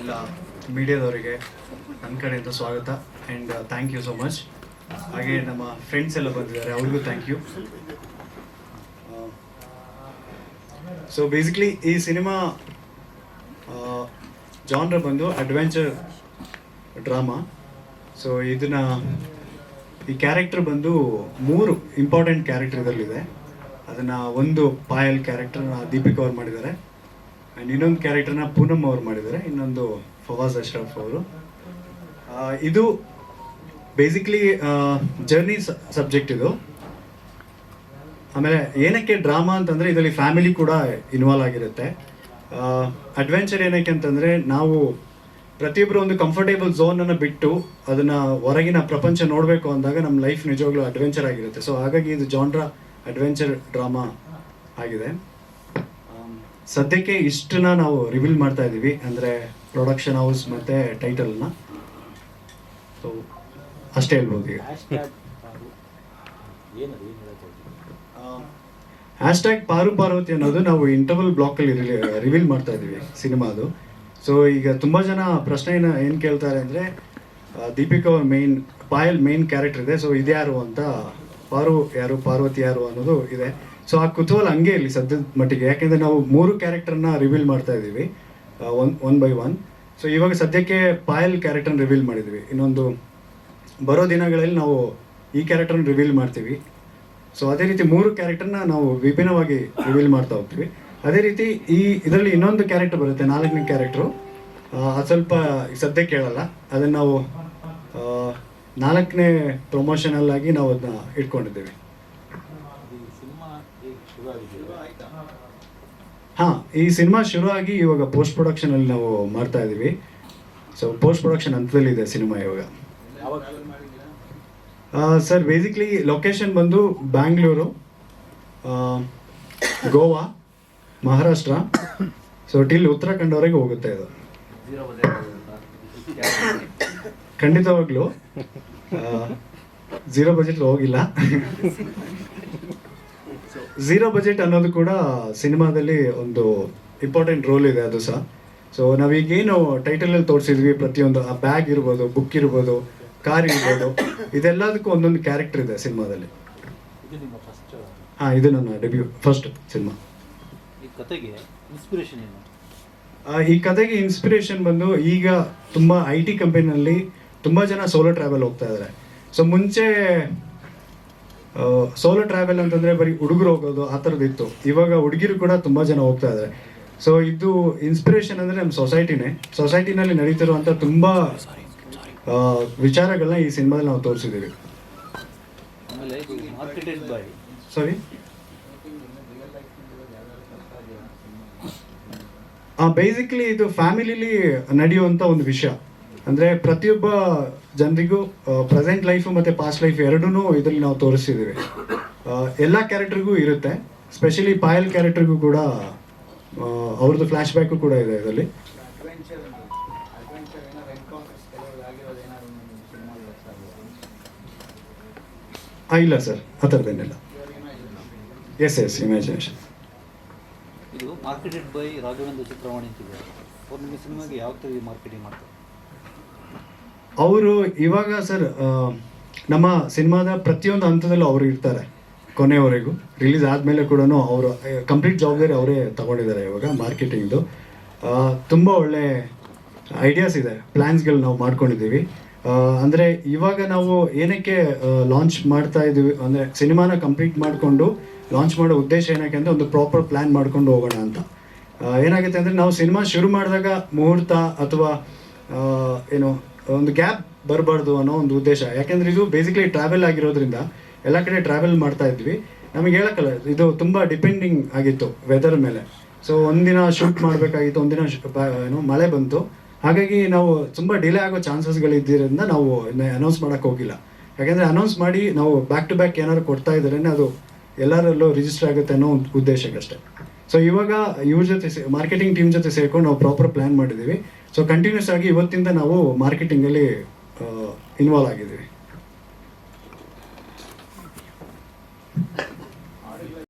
ಎಲ್ಲ ಮೀಡಿಯಾದವರಿಗೆ ನನ್ನ ಕಡೆಯಿಂದ ಸ್ವಾಗತ and thank you so much ಹಾಗೆ ನಮ್ಮ ಫ್ರೆಂಡ್ಸ್ ಎಲ್ಲ ಬಂದಿದ್ದಾರೆ, ಅವ್ರಿಗೂ ಥ್ಯಾಂಕ್ ಯು ಸೊ ಬೇಸಿಕ್ಲಿ ಈ ಸಿನಿಮಾ ಜಾನ್ರ ಬಂದು ಅಡ್ವೆಂಚರ್ ಡ್ರಾಮಾ ಸೊ ಇದನ್ನ ಈ ಕ್ಯಾರೆಕ್ಟರ್ ಬಂದು ಮೂರು ಇಂಪಾರ್ಟೆಂಟ್ ಕ್ಯಾರೆಕ್ಟರ್ ಇದರಲ್ಲಿದೆ. ಅದನ್ನ ಒಂದು ಪಾಯಲ್ ಕ್ಯಾರೆಕ್ಟರ್ನ ದೀಪಿಕಾ ಅವ್ರು ಮಾಡಿದ್ದಾರೆ. ಆ್ಯಂಡ್ ಇನ್ನೊಂದು ಕ್ಯಾರೆಕ್ಟರ್ನ ಪೂನಮ್ ಅವ್ರು ಮಾಡಿದ್ದಾರೆ, ಇನ್ನೊಂದು ಫವಾಜ್ ಅಶ್ರಫ್ ಅವರು. ಇದು ಬೇಸಿಕ್ಲಿ ಜರ್ನಿ ಸಬ್ಜೆಕ್ಟ್ ಇದು. ಆಮೇಲೆ ಏನಕ್ಕೆ ಡ್ರಾಮಾ ಅಂತಂದ್ರೆ ಇದರಲ್ಲಿ ಫ್ಯಾಮಿಲಿ ಕೂಡ ಇನ್ವಾಲ್ವ್ ಆಗಿರುತ್ತೆ. ಅಡ್ವೆಂಚರ್ ಏನಕ್ಕೆ ಅಂತಂದ್ರೆ ನಾವು ಪ್ರತಿಯೊಬ್ಬರು ಒಂದು ಕಂಫರ್ಟೇಬಲ್ ಝೋನನ್ನು ಬಿಟ್ಟು ಅದನ್ನ ಹೊರಗಿನ ಪ್ರಪಂಚ ನೋಡಬೇಕು ಅಂದಾಗ ನಮ್ಮ ಲೈಫ್ ನಿಜವಾಗ್ಲೂ ಅಡ್ವೆಂಚರ್ ಆಗಿರುತ್ತೆ. ಸೊ ಹಾಗಾಗಿ ಇದು ಜಾನ್ರ ಅಡ್ವೆಂಚರ್ ಡ್ರಾಮಾ ಆಗಿದೆ. ಸದ್ಯಕ್ಕೆ ಇಷ್ಟನ್ನ ನಾವು ರಿವೀಲ್ ಮಾಡ್ತಾ ಇದ್ದೀವಿ ಅಂದರೆ ಪ್ರೊಡಕ್ಷನ್ ಹೌಸ್ ಮತ್ತು ಟೈಟಲ್ನ ಸೊ ಅಷ್ಟೇ ಹೇಳ್ಬೋದು ಈಗ. ಹ್ಯಾಶ್ಟ್ಯಾಗ್ ಪಾರು. ಪಾರ್ವತಿ ಅನ್ನೋದು ನಾವು ಇಂಟರ್ವಲ್ ಬ್ಲಾಕಲ್ಲಿ ರಿವೀಲ್ ಮಾಡ್ತಾ ಸಿನಿಮಾ ಸಿನಿಮಾದು ಸೊ ಈಗ ತುಂಬ ಜನ ಪ್ರಶ್ನೆ ಏನು ಕೇಳ್ತಾರೆ ಅಂದರೆ ದೀಪಿಕಾ ಅವ್ರ ಮೇನ್ ಪಾಯಲ್ ಮೇನ್ ಕ್ಯಾರೆಕ್ಟರ್ ಇದೆ. ಸೊ ಇದ್ಯಾರು ಅಂತ ಪಾರು ಯಾರು, ಪಾರ್ವತಿ ಯಾರು ಅನ್ನೋದು ಇದೆ. ಸೊ ಆ ಕುತೂಹಲ ಹಂಗೆ ಇಲ್ಲಿ ಸದ್ಯದ ಮಟ್ಟಿಗೆ. ಯಾಕೆಂದ್ರೆ ನಾವು ಮೂರು ಕ್ಯಾರೆಕ್ಟರ್ನ ರಿವೀಲ್ ಮಾಡ್ತಾ ಇದೀವಿ one one by one so ಇವಾಗ ಸದ್ಯಕ್ಕೆ ಪಾಯಲ್ ಕ್ಯಾರೆಕ್ಟರ್ನ ರಿವೀಲ್ ಮಾಡಿದ್ವಿ. ಇನ್ನೊಂದು, ಬರೋ ದಿನಗಳಲ್ಲಿ ನಾವು ಈ ಕ್ಯಾರೆಕ್ಟರ್ನ ರಿವೀಲ್ ಮಾಡ್ತೀವಿ. ಸೊ ಅದೇ ರೀತಿ ಮೂರು ಕ್ಯಾರೆಕ್ಟರ್ನ ನಾವು ವಿಭಿನ್ನವಾಗಿ ರಿವೀಲ್ ಮಾಡ್ತಾ ಹೋಗ್ತೀವಿ. ಅದೇ ರೀತಿ ಈ, ಇದರಲ್ಲಿ ಇನ್ನೊಂದು ಕ್ಯಾರೆಕ್ಟರ್ ಬರುತ್ತೆ, ನಾಲ್ಕನೇ ಕ್ಯಾರೆಕ್ಟ್ರು ಅದು ಸ್ವಲ್ಪ ಸದ್ಯಕ್ಕೆ ಕೇಳಲ್ಲ. ಅದನ್ನು ನಾವು ನಾಲ್ಕನೇ ಪ್ರಮೋಷನಲ್ ಆಗಿ ನಾವು ಅದನ್ನ ಇಟ್ಕೊಂಡಿದ್ದೀವಿ. ಹಾಂ, ಈ ಸಿನಿಮಾ ಶುರು ಆಗಿ ಇವಾಗ ಪೋಸ್ಟ್ ಪ್ರೊಡಕ್ಷನ್ ಅಲ್ಲಿ ನಾವು ಮಾಡ್ತಾ ಇದ್ದೀವಿ. ಸೊ ಪೋಸ್ಟ್ ಪ್ರೊಡಕ್ಷನ್ ಹಂತದಲ್ಲಿದೆ ಸಿನಿಮಾ ಇವಾಗ. ಸರ್ ಬೇಸಿಕ್ಲಿ ಲೊಕೇಶನ್ ಬಂದು ಬ್ಯಾಂಗ್ಳೂರು ಗೋವಾ ಮಹಾರಾಷ್ಟ್ರ ಸೊ ಟಿಲ್ ಉತ್ತರಾಖಂಡವರೆಗೆ ಹೋಗುತ್ತೆ ಇದು. ಖಂಡಿತವಾಗ್ಲೂ ಝೀರೋ ಬಜೆಟ್ ಹೋಗಿಲ್ಲ. ಝೀರೋ ಬಜೆಟ್ ಅನ್ನೋದು ಕೂಡ ಸಿನಿಮಾದಲ್ಲಿ ಒಂದು ಇಂಪಾರ್ಟೆಂಟ್ ರೋಲ್ ಇದೆ ಅದು ಸಹ. ಸೊ ನಾವೀಗೇನು ಟೈಟಲ್ ಅಲ್ಲಿ ತೋರಿಸಿದ್ವಿ ಪ್ರತಿಯೊಂದು ಆ ಬ್ಯಾಗ್ ಇರ್ಬೋದು ಬುಕ್ ಇರ್ಬೋದು ಕಾರ್ ಇರ್ಬೋದು ಇದೆಲ್ಲದಕ್ಕೂ ಒಂದೊಂದು ಕ್ಯಾರೆಕ್ಟರ್ ಇದೆ ಸಿನಿಮಾದಲ್ಲಿ. ಹಾ ಇದು ನನ್ನ ಡೆಬ್ಯೂ ಫಸ್ಟ್ ಸಿನಿಮಾ. ಈ ಕತೆಗೆ ಇನ್ಸ್ಪಿರೇಷನ್ ಬಂದು ಈಗ ತುಂಬಾ ಐ ಟಿ ಕಂಪನಿನಲ್ಲಿ ತುಂಬಾ ಜನ ಸೋಲೋ ಟ್ರಾವೆಲ್ ಹೋಗ್ತಾ ಇದ್ದಾರೆ ಸೊ ಮುಂಚೆ ಸೋಲೋ ಟ್ರಾವೆಲ್ ಅಂತಂದ್ರೆ ಬರೀ ಹುಡುಗರು ಹೋಗೋದು ಆ ಥರದ್ದು ಇತ್ತು. ಇವಾಗ ಹುಡುಗಿರು ಕೂಡ ತುಂಬಾ ಜನ ಹೋಗ್ತಾ ಇದ್ದಾರೆ ಸೊ ಇದು ಇನ್ಸ್ಪಿರೇಷನ್ ಅಂದ್ರೆ ನಮ್ಮ ಸೊಸೈಟಿನೇ ಸೊಸೈಟಿನಲ್ಲಿ ನಡೀತಿರುವಂಥ ತುಂಬಾ ವಿಚಾರಗಳನ್ನ ಈ ಸಿನಿಮಾದಲ್ಲಿ ನಾವು ತೋರಿಸಿದ್ದೀವಿ. ಸಾರಿ ಬೇಸಿಕ್ಲಿ ಇದು ಫ್ಯಾಮಿಲಿಲಿ ನಡೆಯುವಂತ ಒಂದು ವಿಷಯ. ಅಂದ್ರೆ ಪ್ರತಿಯೊಬ್ಬ ಜನರಿಗೂ ಪ್ರೆಸೆಂಟ್ ಲೈಫ್ ಮತ್ತೆ ಪಾಸ್ಟ್ ಲೈಫ್ ಎರಡೂ ಇದರಲ್ಲಿ ನಾವು ತೋರಿಸಿದ್ದೀವಿ. ಎಲ್ಲ ಕ್ಯಾರೆಕ್ಟರ್ಗೂ ಇರುತ್ತೆ. ಸ್ಪೆಷಲಿ ಪಾಯಲ್ ಕ್ಯಾರೆಕ್ಟರ್ಗೂ ಕೂಡ ಅವ್ರದ್ದು ಫ್ಲಾಶ್ ಬ್ಯಾಕು ಕೂಡ ಇದೆ ಇದರಲ್ಲಿ. ಇಲ್ಲ ಸರ್ ಆ ಥರದ್ದೇನಿಲ್ಲ ಎಸ್ ಎಸ್ ಇಮ್ಯಾಜಿನೇಷನ್ ಇದು ಮಾರ್ಕೆಟೆಡ್ ಬೈ ರಾಘವೇಂದ್ರ ಚಿತ್ರವಾಣಿ ಅಂತಿದೆ. ಅವ್ರು ನಿಮ್ಮ ಸಿನಿಮಾಗೆ ಯಾವ ಥರ ಮಾರ್ಕೆಟಿಂಗ್ ಮಾಡ್ತಾರೆ? ಅವರು ಇವಾಗ ಸರ್ ನಮ್ಮ ಸಿನಿಮಾದ ಪ್ರತಿಯೊಂದು ಹಂತದಲ್ಲೂ ಅವರು ಇರ್ತಾರೆ ಕೊನೆಯವರೆಗೂ ರಿಲೀಸ್ ಆದಮೇಲೆ ಕೂಡ ಅವರು ಕಂಪ್ಲೀಟ್ ಜವಾಬ್ದಾರಿ ಅವರೇ ತಗೊಂಡಿದ್ದಾರೆ ಇವಾಗ ಮಾರ್ಕೆಟಿಂಗ್ದು. ತುಂಬ ಒಳ್ಳೆ ಐಡಿಯಾಸ್ ಇದೆ ಪ್ಲ್ಯಾನ್ಸ್ಗಳು ನಾವು ಮಾಡ್ಕೊಂಡಿದ್ದೀವಿ. ಅಂದರೆ ಇವಾಗ ನಾವು ಏನಕ್ಕೆ ಲಾಂಚ್ ಮಾಡ್ತಾ ಇದ್ದೀವಿ, ಅಂದರೆ ಸಿನಿಮಾನ ಕಂಪ್ಲೀಟ್ ಮಾಡಿಕೊಂಡು ಲಾಂಚ್ ಮಾಡೋ ಉದ್ದೇಶ ಏನಕ್ಕೆ ಅಂದರೆ ಒಂದು ಪ್ರಾಪರ್ ಪ್ಲ್ಯಾನ್ ಮಾಡ್ಕೊಂಡು ಹೋಗೋಣ ಅಂತ. ಏನಾಗುತ್ತೆ ಅಂದರೆ ನಾವು ಸಿನಿಮಾ ಶುರು ಮಾಡಿದಾಗ ಮುಹೂರ್ತ ಅಥವಾ ಏನು ಒಂದು ಗ್ಯಾಪ್ ಬರಬಾರ್ದು ಅನ್ನೋ ಒಂದು ಉದ್ದೇಶ. ಯಾಕೆಂದ್ರೆ ಇದು ಬೇಸಿಕಲಿ ಟ್ರಾವೆಲ್ ಆಗಿರೋದ್ರಿಂದ ಎಲ್ಲ ಕಡೆ ಟ್ರಾವೆಲ್ ಮಾಡ್ತಾ ಇದ್ವಿ. ನಮಗೆ ಹೇಳಕ್ಕಲ್ಲ, ಇದು ತುಂಬಾ ಡಿಪೆಂಡಿಂಗ್ ಆಗಿತ್ತು ವೆದರ್ ಮೇಲೆ. ಸೊ ಒಂದಿನ ಶೂಟ್ ಮಾಡಬೇಕಾಗಿತ್ತು, ಒಂದಿನ ಏನು, ಮಳೆ ಬಂತು. ಹಾಗಾಗಿ ನಾವು ತುಂಬಾ ಡಿಲೇ ಆಗೋ ಚಾನ್ಸಸ್ಗಳಿದ್ದರಿಂದ ನಾವು ಅನೌನ್ಸ್ ಮಾಡಕ್ ಹೋಗಿಲ್ಲ. ಯಾಕಂದ್ರೆ ಅನೌನ್ಸ್ ಮಾಡಿ ನಾವು ಬ್ಯಾಕ್ ಟು ಬ್ಯಾಕ್ ಏನಾದ್ರು ಕೊಡ್ತಾ ಇದ್ರೇ ಅದು ಎಲ್ಲರಲ್ಲೂ ರಿಜಿಸ್ಟರ್ ಆಗುತ್ತೆ ಅನ್ನೋ ಒಂದು ಉದ್ದೇಶಕ್ಕಷ್ಟೇ. ಸೊ ಇವಾಗ ಇವ್ರ ಜೊತೆ ಮಾರ್ಕೆಟಿಂಗ್ ಟೀಮ್ ಜೊತೆ ಸೇರ್ಕೊಂಡು ನಾವು ಪ್ರಾಪರ್ ಪ್ಲಾನ್ ಮಾಡಿದ್ದೀವಿ. ಸೊ ಕಂಟಿನ್ಯೂಸ್ ಆಗಿ ಇವತ್ತಿಂದ ನಾವು ಮಾರ್ಕೆಟಿಂಗಲ್ಲಿ ಇನ್ವಾಲ್ವ್ ಆಗಿದ್ದೀವಿ.